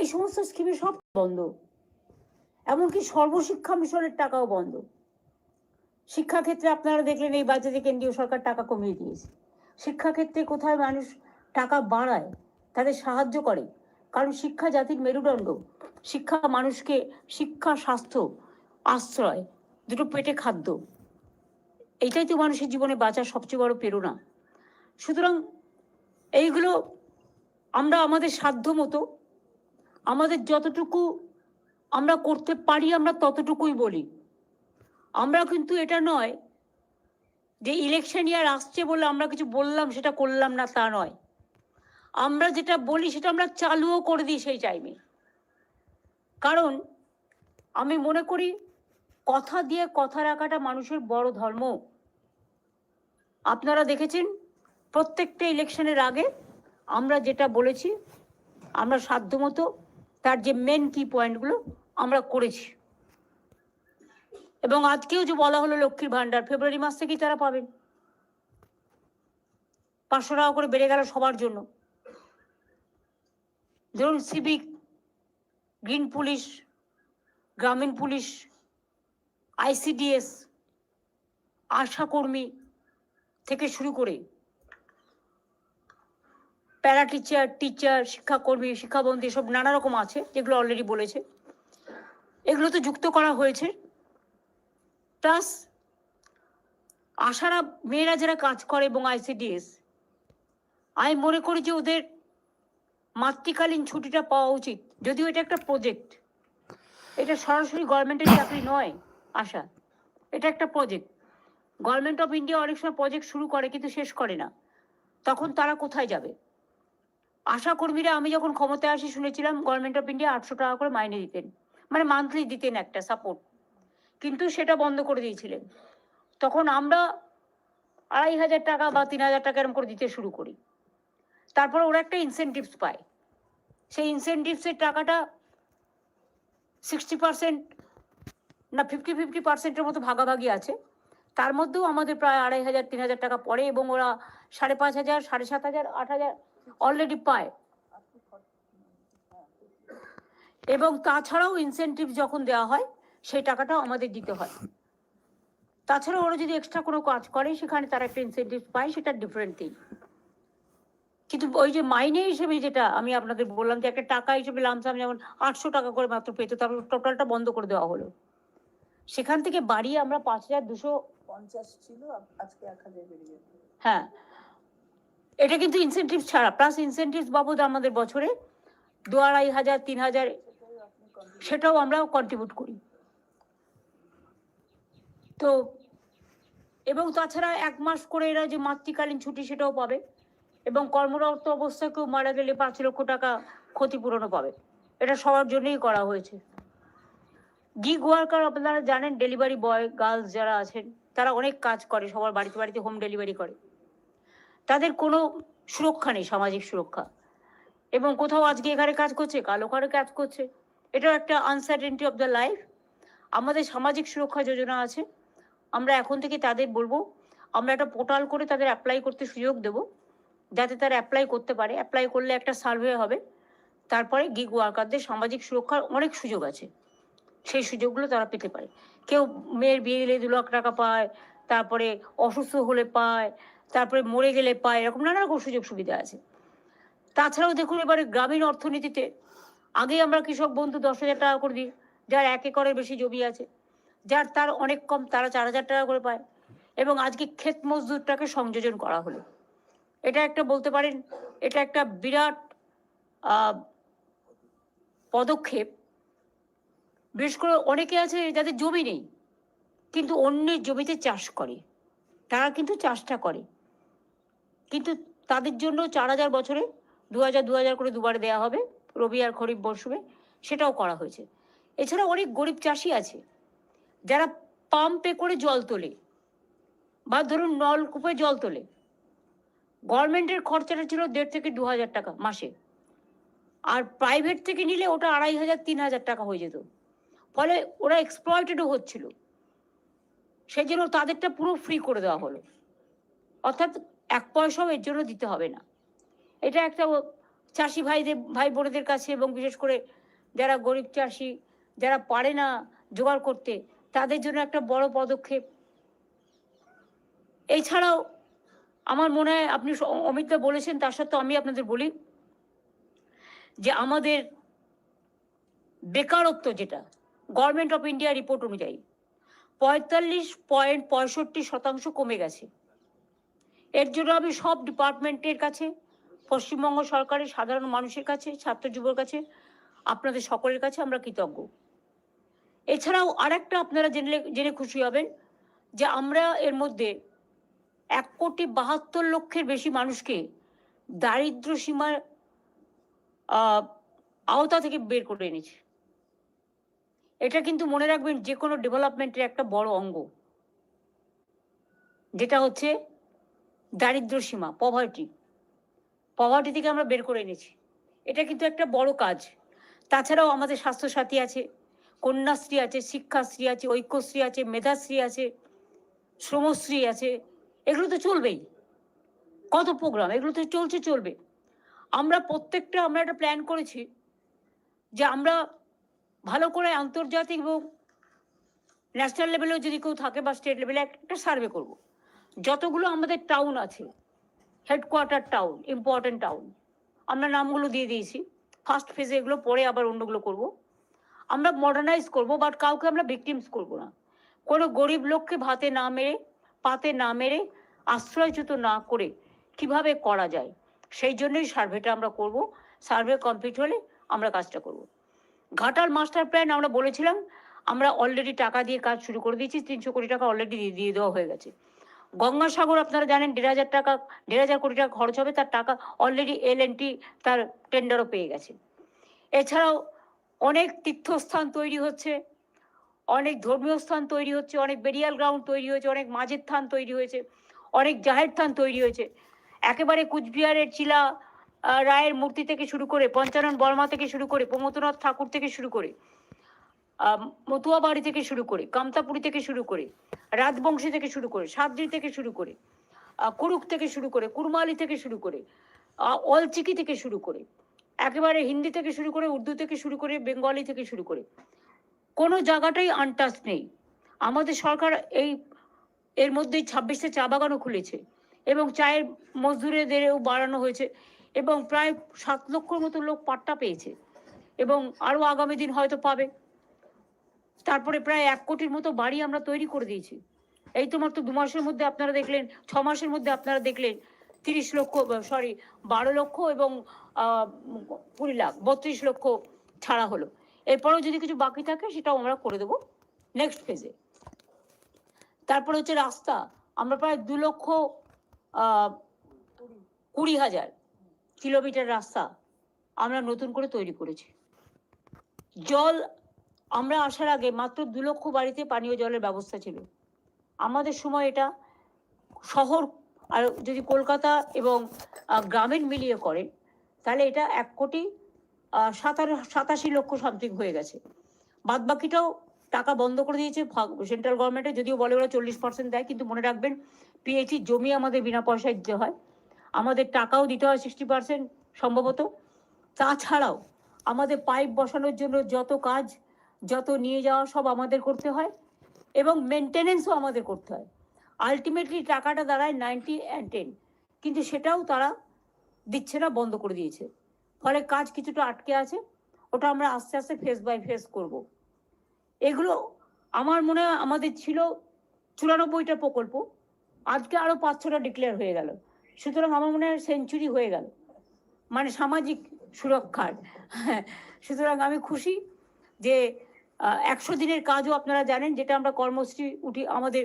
এই সমস্ত স্কিমে সব বন্ধ। এমনকি সর্বশিক্ষা মিশনের টাকাও বন্ধ। শিক্ষাক্ষেত্রে আপনারা দেখলেন এই বাজেটে কেন্দ্রীয় সরকার টাকা কমিয়ে দিয়েছে। শিক্ষাক্ষেত্রে কোথায় মানুষ টাকা বাড়ায়, তাদের সাহায্য করে, কারণ শিক্ষা জাতির মেরুদণ্ড। শিক্ষা মানুষকে শিক্ষা, স্বাস্থ্য, আশ্রয়, দুটো পেটে খাদ্য, এইটাই তো মানুষের জীবনে বাঁচার সবচেয়ে বড় প্রেরণা। সুতরাং এইগুলো আমরা আমাদের সাধ্য মতো আমাদের যতটুকু আমরা করতে পারি, আমরা ততটুকুই বলি। আমরা কিন্তু এটা নয় যে ইলেকশন ইয়ার আসছে বলে আমরা কিছু বললাম, সেটা করলাম না, তা নয়। আমরা যেটা বলি, সেটা আমরা চালুও করে দিই সেই টাইমে কারণ আমি মনে করি, কথা দিয়ে কথা রাখাটা মানুষের বড় ধর্ম। আপনারা দেখেছেন, প্রত্যেকটা ইলেকশনের আগে আমরা যেটা বলেছি, আমরা সাধ্যমতো তার যে মেন কি পয়েন্টগুলো আমরা করেছি। এবং আজকেও যে বলা হলো লক্ষ্মীর ভান্ডার ফেব্রুয়ারি মাস থেকেই তারা পাবেন। পাঁচশো টাকা করে বেড়ে গেল সবার জন্য। ধরুন সিভিক গ্রিন পুলিশ গ্রামীণ পুলিশ আইসিডিএস আশাকর্মী থেকে শুরু করে প্যারা টিচার টিচার, শিক্ষাকর্মী, শিক্ষাবন্ধী সব নানা রকম আছে, যেগুলো অলরেডি বলেছে। এগুলো তো যুক্ত করা হয়েছে। প্লাস আশারা মেয়েরা যারা কাজ করে এবং আইসিডিএস আমি মনে করি যে ওদের মাতৃকালীন ছুটিটা পাওয়া উচিত। যদিও এটা একটা প্রজেক্ট এটা সরাসরি গভর্নমেন্টের চাকরি নয়, আশা। এটা একটা প্রজেক্ট গভর্নমেন্ট অফ ইন্ডিয়া অনেক সময় প্রজেক্ট শুরু করে, কিন্তু শেষ করে না। তখন তারা কোথায় যাবে? আশা কর্মীরা, আমি যখন ক্ষমতায় আসি শুনেছিলাম গভর্নমেন্ট অফ ইন্ডিয়া আটশো টাকা করে মাইনে দিতেন। মানে মান্থলি দিতেন একটা সাপোর্ট কিন্তু সেটা বন্ধ করে দিয়েছিলেন। তখন আমরা আড়াই হাজার টাকা বা তিন হাজার টাকা এরকম করে দিতে শুরু করি। তারপরে ওরা একটা ইনসেনটিভস পায়। সেই ইনসেনটিভসের টাকাটা সিক্সটি পার্সেন্ট না ফিফটি ফিফটি পার্সেন্টের মতো ভাগাভাগি আছে। তার মধ্যেও আমাদের প্রায় আড়াই হাজার, তিন হাজার টাকা পড়ে এবং ওরা সাড়ে পাঁচ হাজার, সাড়ে সাত হাজার, আট হাজার অলরেডি পায়। এবং তাছাড়াও ইনসেনটিভ যখন দেওয়া হয় সেই টাকাটাও আমাদের দিতে হয়। তাছাড়া ওরা যদি এক্সট্রা কোনো কাজ করে সেখানে তারা একটা ইনসেন্টিভ পায় সেটা ডিফারেন্ট থিং কিন্তু ওই যে মাইনে হিসেবে যেটা আমি আপনাদের বললাম যে একটা টাকা হিসেবে লামসাম যেমন আটশো টাকা করে মাত্র পেতো তারপর টোটালটা বন্ধ করে দেওয়া হলো। সেখান থেকে বাড়িয়ে আমরা পাঁচ হাজার দুশো পঞ্চাশ ছিল আজকে এক হাজার হ্যাঁ এটা কিন্তু ইনসেন্টিভ ছাড়া প্লাস ইনসেন্টিভ বাবদ আমাদের বছরে দু আড়াই হাজার, তিন হাজার, সেটাও আমরা কন্ট্রিবিউট করি। তো, এবং তাছাড়া এক মাস করে এরা যে মাতৃকালীন ছুটি সেটাও পাবে, এবং কর্মরত অবস্থায় কেউ মারা গেলে পাঁচ লক্ষ টাকা ক্ষতিপূরণও পাবে। এটা সবার জন্যই করা হয়েছে। গিগ ওয়ার্কার আপনারা জানেন ডেলিভারি বয় গার্লস যারা আছেন, তারা অনেক কাজ করে, সবার বাড়িতে বাড়িতে হোম ডেলিভারি করে। তাদের কোনো সুরক্ষা নেই, সামাজিক সুরক্ষা। এবং কোথাও আজকে এখানে কাজ করছে, কাল ওখানে কাজ করছে। এটাও একটা আনসার্টেনটি অফ দ্য লাইফ আমাদের সামাজিক সুরক্ষা যোজনা আছে। আমরা এখন থেকে তাদের বলব, আমরা একটা পোর্টাল করে তাদের অ্যাপ্লাই করতে সুযোগ দেব, যাতে তারা অ্যাপ্লাই করতে পারে। অ্যাপ্লাই করলে একটা সার্ভে হবে। তারপরে গিগ ওয়ার্কারদের সামাজিক সুরক্ষার অনেক সুযোগ আছে। সেই সুযোগগুলো তারা পেতে পারে। কেউ মেয়ের বিয়ে দিলে দু লাখ টাকা পায়, তারপরে অসুস্থ হলে পায় তারপরে মরে গেলে পায় এরকম নানা রকম সুযোগ সুবিধা আছে। তাছাড়াও দেখুন এবারে গ্রামীণ অর্থনীতিতে আগে আমরা কৃষক বন্ধু দশ হাজার টাকা করে দিই, যার এক একরের বেশি জমি আছে, যার তার অনেক কম, তারা চার হাজার টাকা করে পায় এবং আজকে ক্ষেত মজদুরটাকে সংযোজন করা হলো। এটা একটা বলতে পারেন, এটা একটা বিরাট পদক্ষেপ। বিশেষ করে অনেকে আছে যাদের জমি নেই, কিন্তু অন্যের জমিতে চাষ করে, তারা কিন্তু চাষটা করে। কিন্তু তাদের জন্য চার হাজার বছরে দু হাজার দু হাজার করে দুবারে দেওয়া হবে রবি আর খরিফ মরশুমে। সেটাও করা হয়েছে। এছাড়া অনেক গরিব চাষি আছে, যারা পাম্পে করে জল তোলে বা ধরুন নলকূপে জল তোলে। গভর্নমেন্টের খরচাটা ছিল দেড় থেকে দু হাজার টাকা মাসে। আর প্রাইভেট থেকে নিলে ওটা আড়াই হাজার, তিন হাজার টাকা হয়ে যেত। ফলে ওরা এক্সপ্লয়েটেডও হচ্ছিল। সেই জন্য তাদেরটা পুরো ফ্রি করে দেওয়া হলো। অর্থাৎ এক পয়সাও এর জন্য দিতে হবে না। এটা একটা চাষি ভাইদের, ভাই বোনেদের কাছে এবং বিশেষ করে যারা গরিব চাষি, যারা পারে না জোগাড় করতে, তাদের জন্য একটা বড় পদক্ষেপ। এছাড়াও আমার মনে হয় আপনি অমিতদা বলেছেন, তার সত্ত্বেও আমি আপনাদের বলি যে আমাদের বেকারত্ব যেটা গভর্নমেন্ট অফ ইন্ডিয়া রিপোর্ট অনুযায়ী পঁয়তাল্লিশ পয়েন্ট পঁয়ষট্টি শতাংশ কমে গেছে। এর জন্য আমি সব ডিপার্টমেন্টের কাছে, পশ্চিমবঙ্গ সরকারের সাধারণ মানুষের কাছে, ছাত্র যুবর কাছে, আপনাদের সকলের কাছে আমরা কৃতজ্ঞ। এছাড়াও আরেকটা আপনারা জেনে জেনে খুশি হবেন যে আমরা এর মধ্যে এক কোটি বাহাত্তর লক্ষের বেশি মানুষকে দারিদ্র সীমার আওতা থেকে বের করে এনেছি। এটা কিন্তু মনে রাখবেন যে কোনো ডেভেলপমেন্টের একটা বড় অঙ্গ। যেটা হচ্ছে দারিদ্র সীমা পভার্টি পভার্টি থেকে আমরা বের করে এনেছি। এটা কিন্তু একটা বড় কাজ। তাছাড়াও আমাদের স্বাস্থ্যসাথী আছে, কন্যাশ্রী আছে, শিক্ষাশ্রী আছে, ঐক্যশ্রী আছে, মেধাশ্রী আছে, শ্রমশ্রী আছে। এগুলো তো চলবেই। কত প্রোগ্রাম এগুলো তো চলছে, চলবে। আমরা প্রত্যেকটা, আমরা একটা প্ল্যান করেছি যে আমরা ভালো করে আন্তর্জাতিক এবং ন্যাশনাল লেভেলেও যদি কেউ থাকে বা স্টেট লেভেলে একটা সার্ভে করব। যতগুলো আমাদের টাউন আছে হেডকোয়ার্টার টাউন ইম্পর্টেন্ট টাউন আমরা নামগুলো দিয়ে দিয়েছি। ফার্স্ট ফেজে এগুলো, পরে আবার অন্যগুলো করব। আমরা মডার্নাইজ করব বাট কাউকে আমরা ভিকটিমস করব না। কোনো গরিব লোককে ভাতে না মেরে, পাতে না মেরে, আশ্রয়চ্যুত না করে কীভাবে করা যায়, সেই জন্যই সার্ভেটা আমরা করব। সার্ভে কমপ্লিট হলে আমরা কাজটা করব। ঘাটাল মাস্টার প্ল্যান আমরা বলেছিলাম, আমরা অলরেডি টাকা দিয়ে কাজ শুরু করে দিয়েছি, তিনশো কোটি টাকা অলরেডি দিয়ে দেওয়া হয়ে গেছে। গঙ্গাসাগর আপনারা জানেন দেড় হাজার টাকা, দেড় হাজার কোটি টাকা খরচ হবে, তার টাকা অলরেডি এল তার টেন্ডারও পেয়ে গেছে। এছাড়াও অনেক তীর্থস্থান তৈরি হচ্ছে, অনেক ধর্মীয় স্থান তৈরি হচ্ছে, অনেক বেরিয়াল গ্রাউন্ড তৈরি হয়েছে, অনেক মাঝের থান তৈরি হয়েছে, অনেক জাহের থান তৈরি হয়েছে। একেবারে কুচবিহারের চিলা রায়ের মূর্তি থেকে শুরু করে পঞ্চানন বর্মা থেকে শুরু করে প্রমথনাথ ঠাকুর থেকে শুরু করে আহ, মতুয়া বাড়ি থেকে শুরু করে কামতাপুরি থেকে শুরু করে রাজবংশী থেকে শুরু করে সাবজি থেকে শুরু করে কুরুক থেকে শুরু করে কুরমালি থেকে শুরু করে অলচিকি থেকে শুরু করে একেবারে হিন্দি থেকে শুরু করে উর্দু থেকে শুরু করে বেঙ্গলি থেকে শুরু করে কোনো জায়গাটাই আনটাচ নেই আমাদের সরকার এই এর মধ্যেই ছাব্বিশটা চা বাগানও খুলেছে এবং চায়ের মজদুরেদেরও বাড়ানো হয়েছে এবং প্রায় সাত লক্ষর মতো লোক পাট্টা পেয়েছে এবং আরও আগামী দিন হয়তো পাবে তারপরে প্রায় এক কোটির মতো বাড়ি আমরা তৈরি করে দিয়েছি। এই তো মাত্র দু মাসের মধ্যে আপনারা দেখলেন, ছ মাসের মধ্যে আপনারা দেখলেন, তিরিশ লক্ষ সরি বারো লক্ষ এবং কুড়ি লাখ, বত্রিশ লক্ষ ছাড়া হলো। এরপরেও যদি কিছু বাকি থাকে সেটাও আমরা করে দেবো নেক্সট ফেজে তারপরে হচ্ছে রাস্তা, আমরা প্রায় দু লক্ষ কুড়ি হাজার কিলোমিটার রাস্তা আমরা নতুন করে তৈরি করেছি। জল আমরা আসার আগে মাত্র দু লক্ষ বাড়িতে পানীয় জলের ব্যবস্থা ছিল। আমাদের সময় এটা শহর আর যদি কলকাতা এবং আহ, গ্রামীণ মিলিয়ে করেন তাহলে এটা এক কোটি সাতার সাতাশি লক্ষ সামথিং হয়ে গেছে। বাদ বাকিটাও টাকা বন্ধ করে দিয়েছে সেন্ট্রাল গভর্নমেন্টে যদিও বলে ওরা চল্লিশ পার্সেন্ট দেয় কিন্তু মনে রাখবেন পিএইচি জমি আমাদের বিনা পয়সায় দিতে হয়। আমাদের টাকাও দিতে হয় সিক্সটি পার্সেন্ট সম্ভবত। তাছাড়াও আমাদের পাইপ বসানোর জন্য যত কাজ যত নিয়ে যাওয়া সব আমাদের করতে হয় এবং মেনটেনেন্সও আমাদের করতে হয়। আলটিমেটলি টাকাটা দাঁড়ায় নাইনটি অ্যান্ড টেন, কিন্তু সেটাও তারা দিচ্ছে না, বন্ধ করে দিয়েছে। ফলে কাজ কিছুটা আটকে আছে, ওটা আমরা আস্তে আস্তে ফেস বাই ফেস করব। এগুলো আমার মনে হয় আমাদের ছিল চুরানব্বইটা প্রকল্প, আজকে আরও পাঁচ ছটা ডিক্লেয়ার হয়ে গেল। সুতরাং আমার মনে হয় সেঞ্চুরি হয়ে গেল মানে সামাজিক সুরক্ষার। সুতরাং আমি খুশি যে একশো দিনের কাজও আপনারা জানেন, যেটা আমরা কর্মশ্রী উঠি আমাদের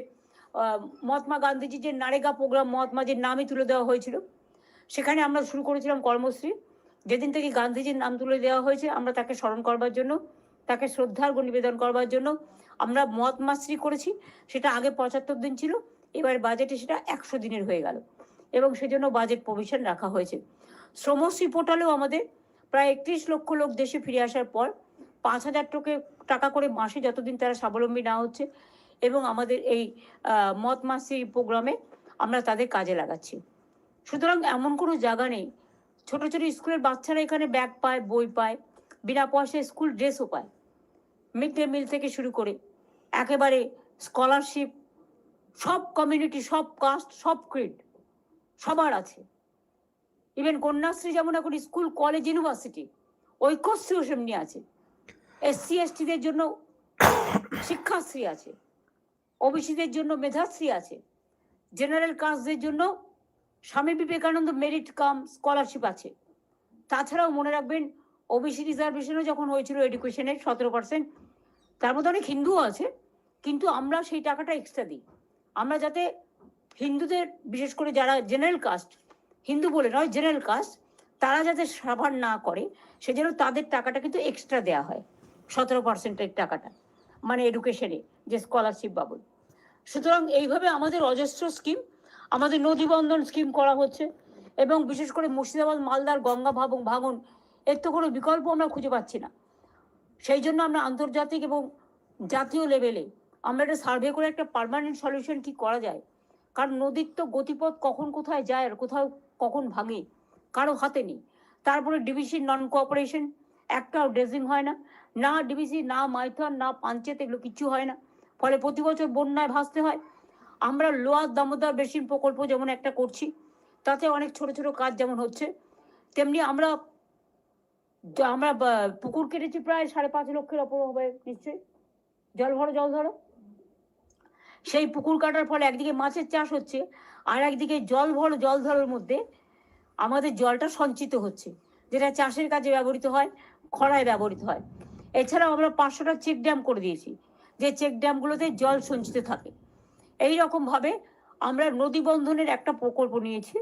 মহাত্মা গান্ধীজির যে নারেগা প্রোগ্রাম, মহাত্মাজির নামে তুলে দেওয়া হয়েছিল। সেখানে আমরা শুরু করেছিলাম কর্মশ্রী যেদিন থেকে গান্ধীজির নাম তুলে দেওয়া হয়েছে, আমরা তাকে স্মরণ করবার জন্য, তাকে শ্রদ্ধার্ঘ নিবেদন করবার জন্য আমরা মহাত্মাশ্রী করেছি। সেটা আগে পঁচাত্তর দিন ছিল, এবার বাজেটে সেটা একশো দিনের হয়ে গেল এবং সেজন্য বাজেট প্রভিশন রাখা হয়েছে। শ্রমশ্রী পোর্টালেও আমাদের প্রায় একত্রিশ লক্ষ লোক দেশে ফিরে আসার পর পাঁচ হাজার টাকা টাকা করে মাসে যতদিন তারা স্বাবলম্বী না হচ্ছে এবং আমাদের এই মত মাসি প্রোগ্রামে আমরা তাদের কাজে লাগাচ্ছি। সুতরাং এমন কোনো জায়গা নেই। ছোট ছোট স্কুলের বাচ্চারা এখানে ব্যাগ পায়, বই পায়, বিনা পয়সায় স্কুল ড্রেসও পায়। মিড ডে মিল থেকে শুরু করে একেবারে স্কলারশিপ, সব কমিউনিটি, সব কাস্ট, সব ক্রিড, সবার আছে। ইভেন কন্যাশ্রী যেমন এখন স্কুল, কলেজ, ইউনিভার্সিটি ঐক্যশ্রীও সেমনি আছে। এসসি এসটিদের জন্য শিক্ষাশ্রী আছে ওবিসিদের জন্য মেধাশ্রী আছে জেনারেল কাস্টদের জন্য Swami Vivekananda merit cum scholarship আছে। তাছাড়াও মনে রাখবেন ওবিসি রিজার্ভেশনও যখন হয়েছিল এডুকেশনের সতেরো পার্সেন্ট তার মধ্যে অনেক হিন্দুও আছে, কিন্তু আমরা সেই টাকাটা এক্সট্রা দিই। আমরা যাতে হিন্দুদের, বিশেষ করে যারা জেনারেল কাস্ট হিন্দু বলে নয় জেনারেল কাস্ট তারা যাতে সাভার না করে, সেজন্য তাদের টাকাটা কিন্তু এক্সট্রা দেওয়া হয়। সতেরো পার্সেন্টের টাকাটা মানে এডুকেশনে যে স্কলারশিপ বাবদ। সুতরাং এইভাবে আমাদের অজস্র স্কিম আমাদের নদীবন্ধন স্কিম করা হচ্ছে এবং বিশেষ করে মুর্শিদাবাদ, মালদার গঙ্গা ভাবং ভাঙন, এর তো কোনো বিকল্প আমরা খুঁজে পাচ্ছি না। সেই জন্য আমরা আন্তর্জাতিক এবং জাতীয় লেভেলে আমরা একটা সার্ভে করে একটা পার্মানেন্ট সলিউশন কি করা যায়? কারণ নদীর তো গতিপথ কখন কোথায় যায় আর কোথাও কখন ভাঙে? কারও হাতে নেই। তারপরে ডিবিসি নন কোঅপারেশন একটাও ড্রেজিং হয় না। না ডিবিসি, না মাইথন, না পাঞ্চেত, এগুলো কিচ্ছু হয় না। ফলে প্রতি বছর বন্যায় ভাসতে হয়। আমরা লোয়ার দামোদর বেসিন প্রকল্প যেমন একটা করছি, তাতে অনেক ছোট ছোট কাজ যেমন হচ্ছে, তেমনি আমরা আমরা পুকুর কেটেছি প্রায় সাড়ে পাঁচ লক্ষের ওপর হবে নিশ্চয়ই। জল ভরো, জল ধরো। সেই পুকুর কাটার ফলে একদিকে মাছের চাষ হচ্ছে, আর একদিকে জল ভরো, জল ধরার মধ্যে আমাদের জলটা সঞ্চিত হচ্ছে, যেটা চাষের কাজে ব্যবহৃত হয়, খরায় ব্যবহৃত হয়। এছাড়াও আমরা পাঁচশোটা চেক ড্যাম করে দিয়েছি। যে চেক ড্যামগুলোতে জল সঞ্চিত থাকে। এই রকমভাবে আমরা নদী বন্ধনের একটা প্রকল্প নিয়েছি।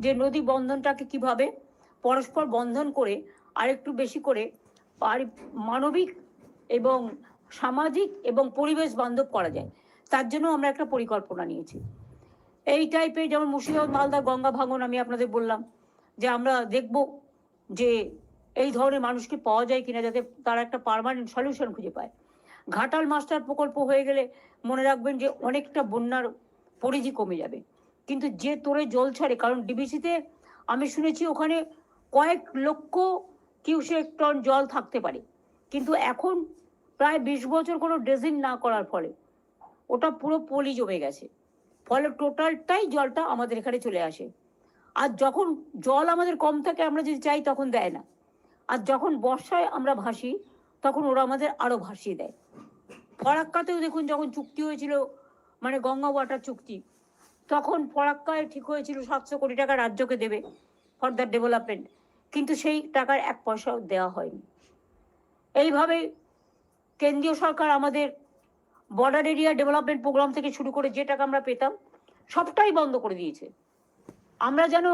যে নদী বন্ধনটাকে কীভাবে পরস্পর বন্ধন করে আরেকটু বেশি করে পারি- মানবিক এবং সামাজিক এবং পরিবেশ বান্ধব করা যায়। তার জন্য আমরা একটা পরিকল্পনা নিয়েছি। এই টাইপের যেমন মুর্শিদাবাদ, মালদা গঙ্গা ভাঙন আমি আপনাদের বললাম। যে আমরা দেখব যে এই ধরনের মানুষকে পাওয়া যায় কিনা যাতে তারা একটা পার্মানেন্ট সলিউশন খুঁজে পায়। ঘাটাল মাস্টার প্রকল্প হয়ে গেলে মনে রাখবেন যে অনেকটা বন্যার পরিধি কমে যাবে। কিন্তু যে তোরে জল ছাড়ে, কারণ ডিবিসিতে আমি শুনেছি ওখানে কয়েক লক্ষ কিউসেক টন জল থাকতে পারে। কিন্তু এখন প্রায় বিশ বছর কোনো ড্রেজিং না করার ফলে ওটা পুরো পলি জমে গেছে। ফলে টোটালটাই জলটা আমাদের এখানে চলে আসে। আর যখন জল আমাদের কম থাকে, আমরা যদি চাই তখন দেয় না। আর যখন বর্ষায় আমরা ভাসি, তখন ওরা আমাদের আরও ভাসিয়ে দেয়। ফরাক্কাতেও দেখুন যখন চুক্তি হয়েছিল মানে গঙ্গা ওয়াটার চুক্তি, তখন ফরাক্কায় ঠিক হয়েছিল সাতশো কোটি টাকা রাজ্যকে দেবে ফর দ্য ডেভেলপমেন্ট কিন্তু সেই টাকার এক পয়সাও দেওয়া হয়নি। এইভাবে কেন্দ্রীয় সরকার আমাদের বর্ডার এরিয়া ডেভেলপমেন্ট প্রোগ্রাম থেকে শুরু করে যে টাকা আমরা পেতাম, সবটাই বন্ধ করে দিয়েছে। আমরা যেন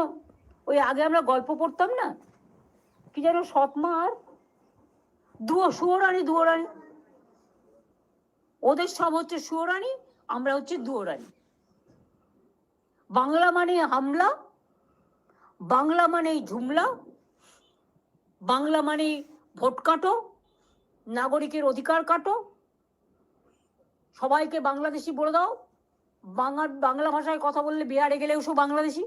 ওই আগে আমরা গল্প পড়তাম না কি যেন সৎমা আর দুয়ো দুয়োরানি ওদের সব হচ্ছে সুয়োরানি, আমরা হচ্ছে দুয়োরানি বাংলা মানে হামলা, বাংলা মানে ঝুমলা, বাংলা মানে ভোট কাটো, নাগরিকের অধিকার কাটো। সবাইকে বাংলাদেশি বলে দাও। বাংলা বাংলা ভাষায় কথা বললে বিহারে গেলেও সব বাংলাদেশি।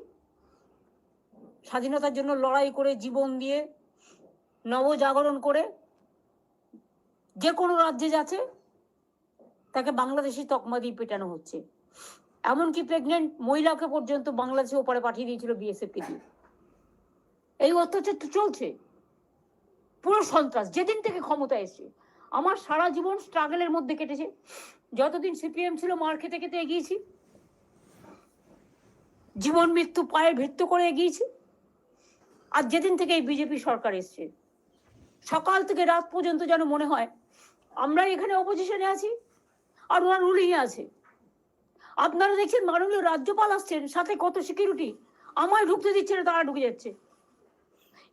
স্বাধীনতার জন্য লড়াই করে জীবন দিয়ে নবজাগরণ করে যে কোনো রাজ্যে যাচ্ছে, তাকে বাংলাদেশি তকমা দিয়ে পেটানো হচ্ছে। এমনকি প্রেগনেন্ট মহিলাকে পর্যন্ত বাংলাদেশে ওপারে পাঠিয়ে দিয়েছিল বিএসএফ কে দিয়ে। এই অত্যাচার তো চলছে। পুরো সন্ত্রাস, যেদিন থেকে ক্ষমতা এসছে। আমার সারা জীবন স্ট্রাগলের মধ্যে কেটেছে। যতদিন সিপিএম ছিল, মার খেতে খেতে এগিয়েছি। জীবন মৃত্যু পায়ে ভিত্ত করে এগিয়েছি। আর যেদিন থেকে এই বিজেপি সরকার এসছে সকাল থেকে রাত পর্যন্ত যেন মনে হয় আমরা এখানে অপোজিশনে আছি আর ওরা রুলিংয়ে আছে। আপনারা দেখছেন মাননীয় রাজ্যপাল আসছেন, সাথে কত সিকিউরিটি আমায় ঢুকতে দিচ্ছে না, তারা ঢুকে যাচ্ছে।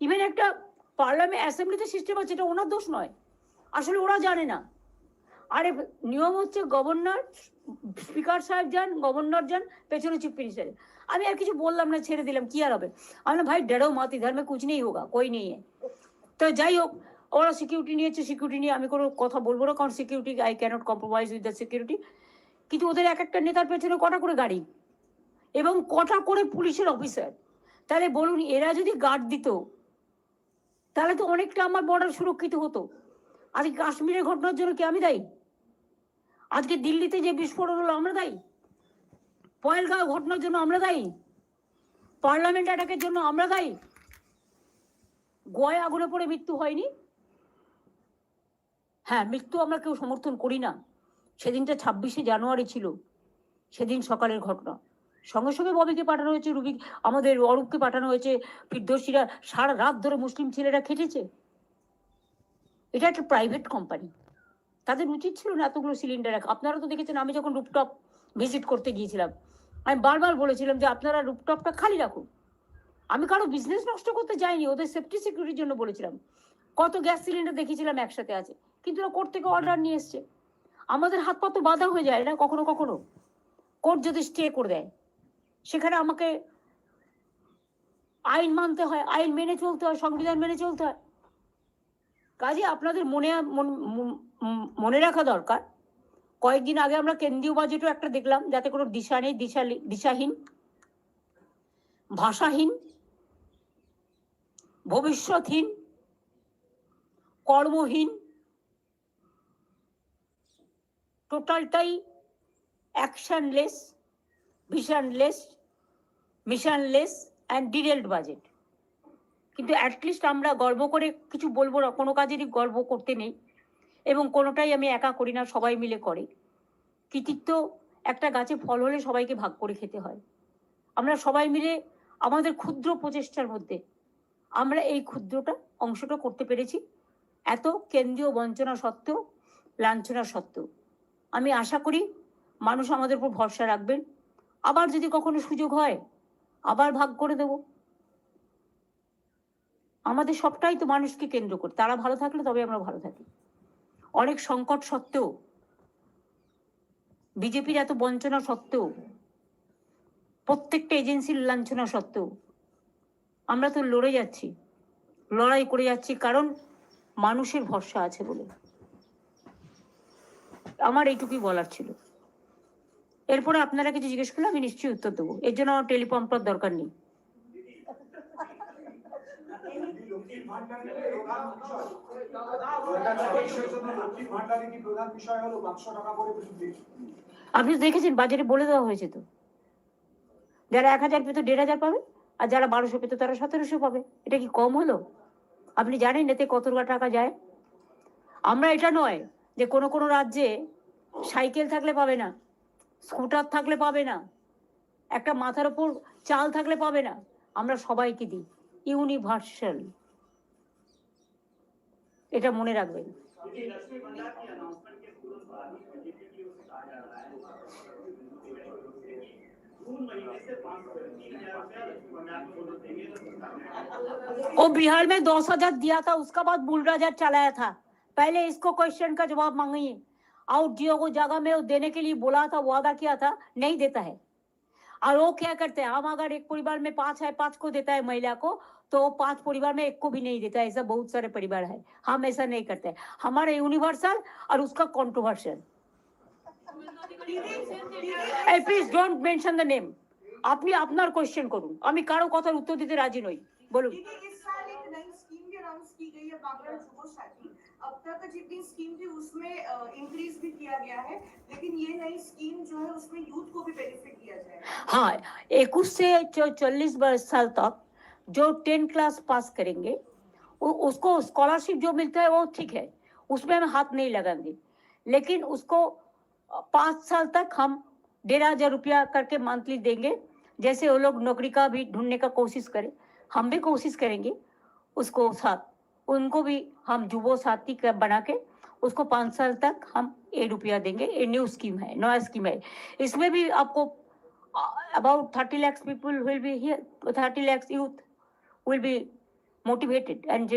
ইভেন একটা পার্লামেন্ট অ্যাসেম্বলিতে সিস্টেম আছে, এটা ওনার দোষ নয়। আসলে ওরা জানে না। আরে নিয়ম হচ্ছে গভর্নর স্পিকার সাহেব যান গভর্নর যান, পেছনে চিফ মিনিস্টার আমি আর কিছু বললাম না, ছেড়ে দিলাম, কি আর হবে? আমি ভাই ডেরো মাত ইধার মে কুছ নেই হোগা, কই নেই হ্যায় তো যাই হোক, ওরা সিকিউরিটি নিয়েছে সিকিউরিটি নিয়ে আমি কোনো কথা বলব না, কারণ security I can't compromise with the security কিন্তু ওদের এক একটা নেতার পেছনে কটা করে গাড়ি? এবং কটা করে পুলিশের অফিসার তাহলে বলুন, এরা যদি গার্ড দিত, তাহলে তো অনেকটা আমার বর্ডার সুরক্ষিত হতো। আজকে কাশ্মীরের ঘটনার জন্য কি আমি দায়ী? আজকে দিল্লিতে যে বিস্ফোরণ হলো, আমরা দায়ী? পয়েলগাঁও ঘটনার জন্য আমরা দায়ী? পার্লামেন্ট অ্যাটাকের জন্য আমরা দায়ী? গোয়ায় আগুনে পড়ে মৃত্যু হয়নি? হ্যাঁ মৃত্যু আমরা কেউ সমর্থন করি না। সেদিনটা ছাব্বিশে জানুয়ারি ছিল। সেদিন সকালের ঘটনা। সঙ্গে সঙ্গে ববিকে পাঠানো হয়েছে রুবি, আমাদের অরূপকে পাঠানো হয়েছে ফিরদোসীরা। সারা রাত ধরে মুসলিম ছেলেরা খেটেছে। এটা একটা প্রাইভেট কোম্পানি তাদের উচিত ছিল না এতগুলো সিলিন্ডার রাখা। আপনারা তো দেখেছেন, আমি যখন রুপটপ ভিজিট করতে গিয়েছিলাম, আমি বারবার বলেছিলাম যে আপনারা রুপটপটা খালি রাখুন। আমি কারও বিজনেস নষ্ট করতে যাইনি ওদের সেফটি সিকিউরিটির জন্য বলেছিলাম। কত গ্যাস সিলিন্ডার দেখেছিলাম একসাথে আছে কিন্তু ওরা কোর্ট থেকে অর্ডার নিয়ে এসছে। আমাদের হাত পা তো বাধা হয়ে যায় না কখনো কখনো। কোর্ট যদি স্টে করে দেয় সেখানে আমাকে আইন মানতে হয় আইন মেনে চলতে হয় সংবিধান মেনে চলতে হয়। কাজে আপনাদের মনে মন- মন- মনে রাখা দরকার। কয়েকদিন আগে আমরা কেন্দ্রীয় বাজেটও একটা দেখলাম যাতে কোনো দিশা নেই দিশা দিশাহীন ভাষাহীন ভবিষ্যৎহীন, কর্মহীন, টোটালটাই actionless, visionless, missionless and detailed budget. কিন্তু অ্যাটলিস্ট আমরা গর্ব করে কিছু বলব না, কোনো কাজেরই গর্ব করতে নেই এবং কোনোটাই আমি একা করি না, সবাই মিলে করে। কৃতিত্ব একটা গাছে ফল হলে সবাইকে ভাগ করে খেতে হয়। আমরা সবাই মিলে আমাদের ক্ষুদ্র প্রচেষ্টার মধ্যে আমরা এই ক্ষুদ্রটা অংশটা করতে পেরেছি। এত কেন্দ্রীয় বঞ্চনা সত্ত্বেও, লাঞ্ছনা সত্ত্বেও। আমি আশা করি মানুষ আমাদের উপর ভরসা রাখবেন। আবার যদি কখনো সুযোগ হয়, আবার ভাগ করে দেব। আমাদের সবটাই তো মানুষকে কেন্দ্র করে। তারা ভালো থাকলে তবে আমরা ভালো থাকি। অনেক সংকট সত্ত্বেও, বিজেপির এত বঞ্চনা সত্ত্বেও, প্রত্যেকটা এজেন্সির লাঞ্ছনা সত্ত্বেও আমরা তো লড়ে যাচ্ছি, লড়াই করে যাচ্ছি, কারণ মানুষের ভরসা আছে বলে। আমার এইটুকুই বলার ছিল। এরপরে আপনারা কিছু জিজ্ঞেস করলে আমি নিশ্চয়ই উত্তর দেবো। এর জন্য আমার টেলিপম্পার দরকার নেই। আপনি দেখেছেন, বাজারে বলে দেওয়া হয়েছে তো। যারা এক হাজার পেতো দেড় হাজার পাবে আর যারা বারোশো পেতো তারা সতেরোশো পাবে। এটা কি কম হলো? আপনি জানেন এতে কত টাকা যায়? আমরা এটা নয় যে কোনো কোনো রাজ্যে সাইকেল থাকলে পাবে না, স্কুটার থাকলে পাবে না, একটা মাথার ওপর চাল থাকলে পাবে না। আমরা সবাইকে দিই, ইউনিভার্সাল। এটা মনে রাখবেন। वो बिहार में दस हज़ार दिया था, उसका बाद बुलडोजर चलाया था। पहले इसको क्वेश्चन का जवाब मांगिए और जियो को जगह में देने के लिए बोला था वादा किया था, नहीं देता है। और वो क्या करते हैं, हम अगर एक परिवार में पाँच है, पाँच को देता है महिला को तो वो पाँच परिवार में एक को भी नहीं देता है, ऐसा बहुत सारे परिवार है। हम ऐसा नहीं करते। हमारा यूनिवर्सल और उसका controversial please don't mention the name আপনি আপনার কোয়েশ্চেন করুন আমি কারো কথার উত্তর দিতে রাজি নই বলুন दीदी इस साल एक नई स्कीम भी अनाउंस की गई है बांग्ला जुबो साथी अब तक जितनी स्कीम थी उसमें इंक्रीज भी किया गया है लेकिन ये नई स्कीम जो है उसमें यूथ को भी बेनिफिट दिया जाएगा हाँ इक्कीस से चालीस वर्ष साल तक जो टेन क्लास पास करेंगे वो उसको स्कॉलरशिप जो मिलता है वो ठीक है उसमें हम हाथ नहीं लगाएंगे लेकिन उसको पाँच साल तक हम डेढ़ हज़ार रुपया करके मंथली देंगे। जैसे वो लोग नौकरी का भी ढूँढने का कोशिश करें हम भी कोशिश करेंगे उसको साथ। उनको भी हम जुबो साथी बना के उसको पाँच साल तक हम एक रुपया देंगे। ये न्यू स्कीम है नया स्कीम है। इसमें भी आपको uh, about 30 lakhs people will be here 30 lakhs youth will be motivated and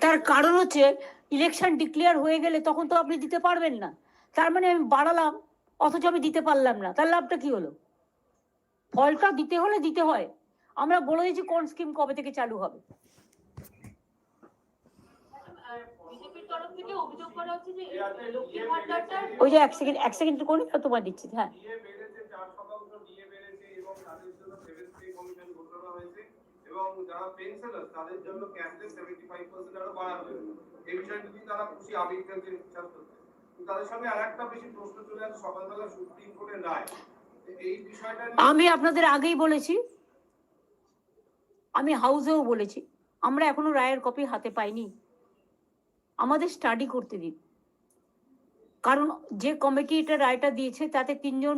তার কারণ হচ্ছে ইলেকশন ডিক্লেয়ার হয়ে গেলে তখন তো আপনি দিতে পারবেন না। তার মানে আমি বাড়ালাম, অথচ আমি দিতে পারলাম না। তার লাভটা কি হলো? ফলটা দিতে হলে দিতে হয়। আমরা বলে দিয়েছি কোন স্কিম কবে থেকে চালু হবে। তরফ থেকে অভিযোগ করা হচ্ছে যে এই লক্ষ্মীর ওই যে এক সেকেন্ড এক সেকেন্ড করে তোমার দিচ্ছি হ্যাঁ। এবং তাদের জন্য সেভেন পে কমিশন ঘোষণা হয়েছে এবং যারা পেনশনার তাদের জন্য ক্যাশলেস সেভেন্টি ফাইভ পার্সেন্ট আরও বাড়ানো হয়েছে। এই বিষয়টি নিয়ে তারা খুশি আবেগ খেলতে ইচ্ছা করছে। তাদের সঙ্গে আর একটা বেশি প্রশ্ন চলে আসে সকালবেলা সুপ্রিম কোর্টের রায়। এই বিষয়টা আমি আপনাদের আগেই বলেছি আমি হাউসেও বলেছি আমরা এখনও রায়ের কপি হাতে পাইনি। আমাদের স্টাডি করতে দিন। কারণ যে কমিটি এটা রায়টা দিয়েছে, তাতে তিনজন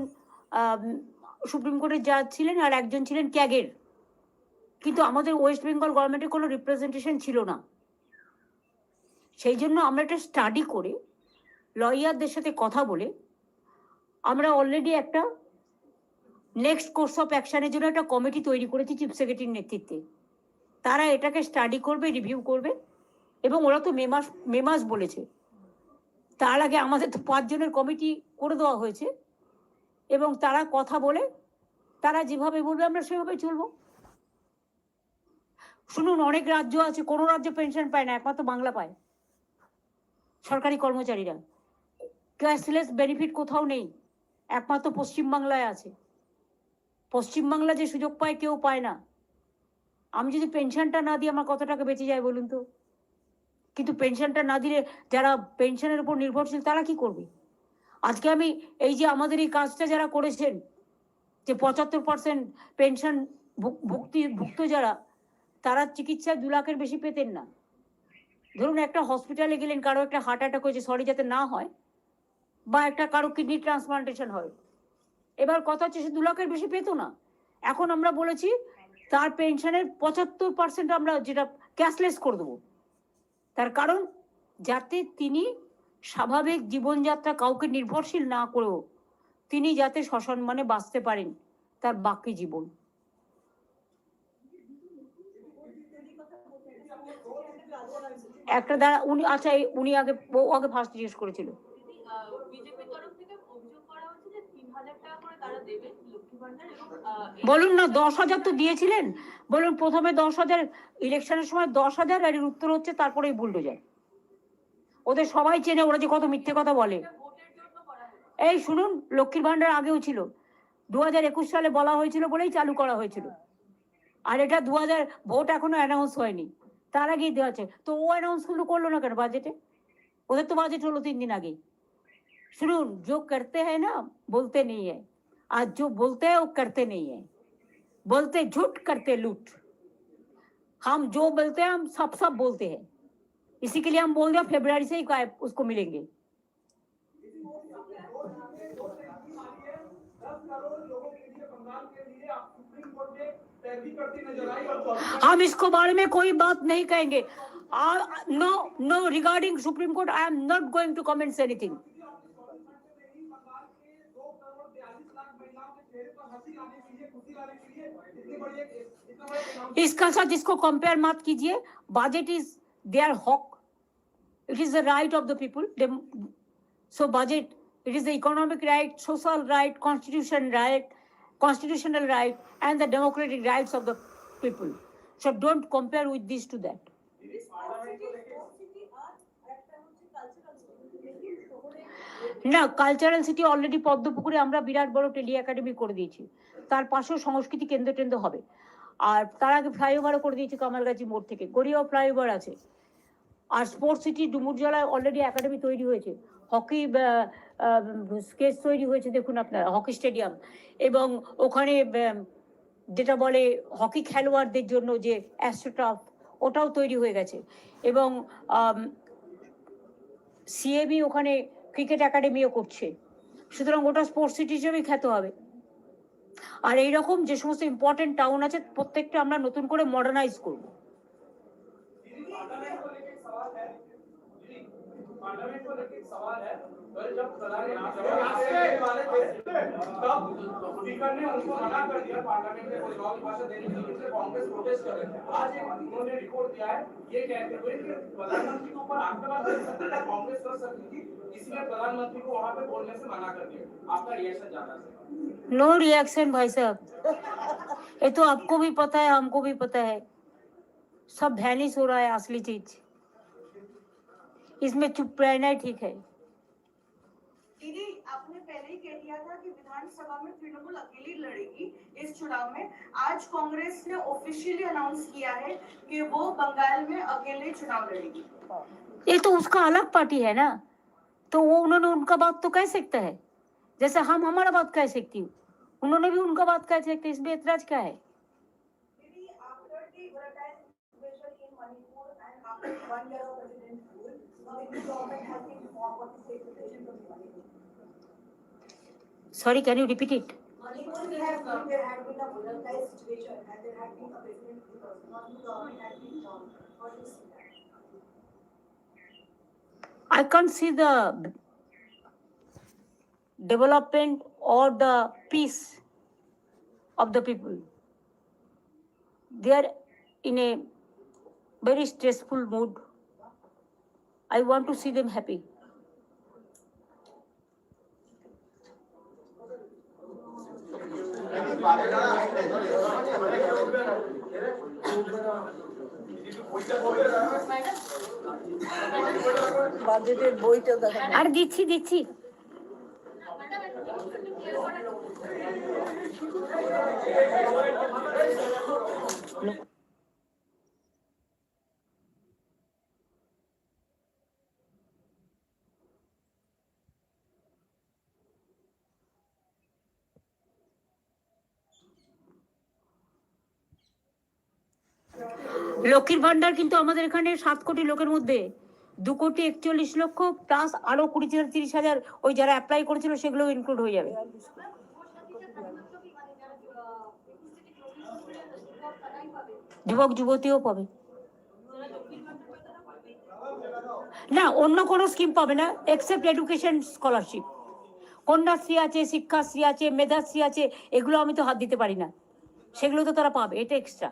সুপ্রিম কোর্টের জাজ ছিলেন আর একজন ছিলেন ক্যাগের। কিন্তু আমাদের ওয়েস্ট বেঙ্গল গভর্নমেন্টের কোনো রিপ্রেজেন্টেশন ছিল না। সেই জন্য আমরা একটা স্টাডি করে লয়ারদের সাথে কথা বলে, আমরা অলরেডি একটা নেক্সট কোর্স অফ অ্যাকশনের জন্য একটা কমিটি তৈরি করেছি চিফ সেক্রেটারির নেতৃত্বে। তারা এটাকে স্টাডি করবে রিভিউ করবে। এবং ওরা তো মে মাস মে মাস বলেছে। তার আগে আমাদের তো পাঁচজনের কমিটি করে দেওয়া হয়েছে। এবং তারা কথা বলে, তারা যেভাবে বলবে আমরা সেভাবে চলবো। শুনুন, অনেক রাজ্য আছে, কোনো রাজ্য পেনশন পায় না, একমাত্র বাংলা পায়। সরকারি কর্মচারীরা। ক্যাশলেস বেনিফিট কোথাও নেই, একমাত্র পশ্চিমবাংলায় আছে। পশ্চিমবাংলা যে সুযোগ পায়, কেউ পায় না। আমি যদি পেনশনটা না দিই, আমার কত টাকা বেঁচে যায় বলুন তো? কিন্তু পেনশনটা না দিলে যারা পেনশনের উপর নির্ভরশীল, তারা কি করবে? আজকে আমি এই যে আমাদের এই কাজটা যারা করেছেন, যে পঁচাত্তর পার্সেন্ট পেনশন ভুক্তি, ভুক্ত যারা, তারা চিকিৎসায় দু লাখের বেশি পেতেন না। ধরুন একটা হসপিটালে গেলেন, কারও একটা হার্ট অ্যাটাক হয়েছে সরি যাতে না হয়, বা একটা কারও কিডনি ট্রান্সপ্লান্টেশন হয়। এবার কথা হচ্ছে সে দু লাখের বেশি পেতো না। এখন আমরা বলেছি, তার পেনশনের পঁচাত্তর পার্সেন্ট আমরা যেটা ক্যাশলেস করে দেবো। তার কারণ যাতে তিনি স্বাভাবিক জীবনযাত্রা কাউকে নির্ভরশীল না করেও তিনি যাতে সসম্মানে বাঁচতে পারেন তার বাকি জীবন। একটা দ্বারা উনি আচ্ছা উনি আগে আগে ফার্স্ট জিজ্ঞেস করেছিল বিজেপির তরফ থেকে অভিযোগ করা হচ্ছে যে তিন হাজার টাকা করে তারা দেবে লক্ষ্মী ভান্ডার এবং আহ, এই- বলুন না, দশ হাজার তো দিয়েছিলেন। বলুন, প্রথমে দশ হাজার, ইলেকশনের সময় দশ হাজার, আর এর উত্তর হচ্ছে তারপরেই যায় ওদের সবাই চেনে, ওরা যে কত মিথ্যে কথা বলে। এই শুনুন, লক্ষ্মীর ভান্ডার আগেও ছিল। দু হাজার একুশ সালে বলা হয়েছিল বলেই চালু করা হয়েছিল। আর এটা দু হাজার ভোট এখনও অ্যানাউন্স হয়নি। তার আগেই দেওয়া আছে। তো ও অ্যানাউন্স অ্যানাউন্সগুলো করল না কেন বাজেটে ওদের তো বাজেট হলো তিন দিন আগেই। শুনুন, যোগ করতে হয় না, বলতে নেই হয় आज जो बोलते हैं वो करते नहीं है। बोलते झूठ, करते लूट। हम जो बोलते हैं, हम सब सब बोलते हैं। इसी के लिए हम बोल रहे हैं, फेब्रुआरी से ही का- उसको मिलेंगे। हम इसको बारे में कोई बात नहीं कहेंगे। No no regarding supreme court I am not going to comments anything इसका साथ इसको कंपेयर मत कीजिए बजट इज देयर हक it is the right of the people so budget it is the economic right social right constitution right constitutional right and the democratic rights of the people so don't compare with this to that না cultural city already পদ্মপুকুরে আমরা বিরাট বড় tele academy করে দিয়েছি তার পাশেও সংস্কৃতি কেন্দ্র টেন্দ্র হবে। আর তার আগে ফ্লাইওভারও করে দিয়েছে কামালগাছি মোড় থেকে। গড়িয়াও ফ্লাইওভার আছে। আর স্পোর্টস সিটি ডুমুরজলায় অলরেডি একাডেমি তৈরি হয়েছে। হকি স্কেচ তৈরি হয়েছে, দেখুন আপনার হকি স্টেডিয়াম এবং ওখানে যেটা বলে হকি খেলোয়াড়দের জন্য যে অ্যাস্ট্রোটাফ ওটাও তৈরি হয়ে গেছে। এবং সিএবি ওখানে ক্রিকেট একাডেমিও করছে। সুতরাং ওটা স্পোর্টস সিটি হিসেবেই খ্যাত হবে। আর এইরকম যে সমস্ত ইম্পর্টেন্ট টাউন আছে প্রত্যেকটা আমরা নতুন করে মডার্নাইজ করবো पार्लियामेंट को लेकर एक सवाल है जी पार्लियामेंट को लेकर एक सवाल है जब प्रधान आने वाले थे तब स्पीकर ने उनको मना कर दिया पार्लियामेंट में कोई नॉन भाषण देने के लिए कांग्रेस प्रोटेस्ट कर रहे थे आज एक उन्होंने रिपोर्ट दिया है ये कहते हुए कि प्रधानमंत्री के ऊपर आक्रमण कर सकती था कांग्रेस कर सकती थी इसलिए प्रधानमंत्री को वहां पे बोलने से मना कर दिया आपका रिएक्शन जाना है नो रिएक्शन भाई साहब। ये तो आपको भी पता है हमको भी पता है। सब भैनिस हो रहा है असली चीज़। इसमें चुप रहना ही ठीक है। दीदी आपने पहले ही कह दिया था कि विधानसभा में तृणमूल अकेली लड़ेगी इस चुनाव में। आज कांग्रेस ने ऑफिशियली अनाउंस किया है कि वो बंगाल में अकेले चुनाव लड़ेगी। ये तो उसका अलग पार्टी है ना? तो वो उन्होंने उनका बात तो कह सकता है। जैसे हम हमारा बात कह सकती हूँ। उन्होंने भी उनका बात कह सकते इसमें ऐतराज क्या है? Sorry can you repeat it I can't see the development or the peace of the people. They are in a very stressful mood. I want to see them happy. আর দিচ্ছি দিচ্ছি লক্ষ্মীর ভান্ডার কিন্তু আমাদের এখানে সাত কোটি লোকের মধ্যে। দু কোটি একচল্লিশ লক্ষ প্লাস আরও কুড়ি তিরিশ হাজার ওই যারা অ্যাপ্লাই করেছিল সেগুলো ইনক্লুড হয়ে যাবে। যুবক যুবতীও পাবে। না, অন্য কোনো স্কিম পাবে না এক্সেপ্ট এডুকেশন স্কলারশিপ কন্যাশ্রী আছে, শিক্ষাশ্রী আছে, মেধাশ্রী আছে, এগুলো আমি তো হাত দিতে পারি না। সেগুলো তো তারা পাবে, এটা এক্সট্রা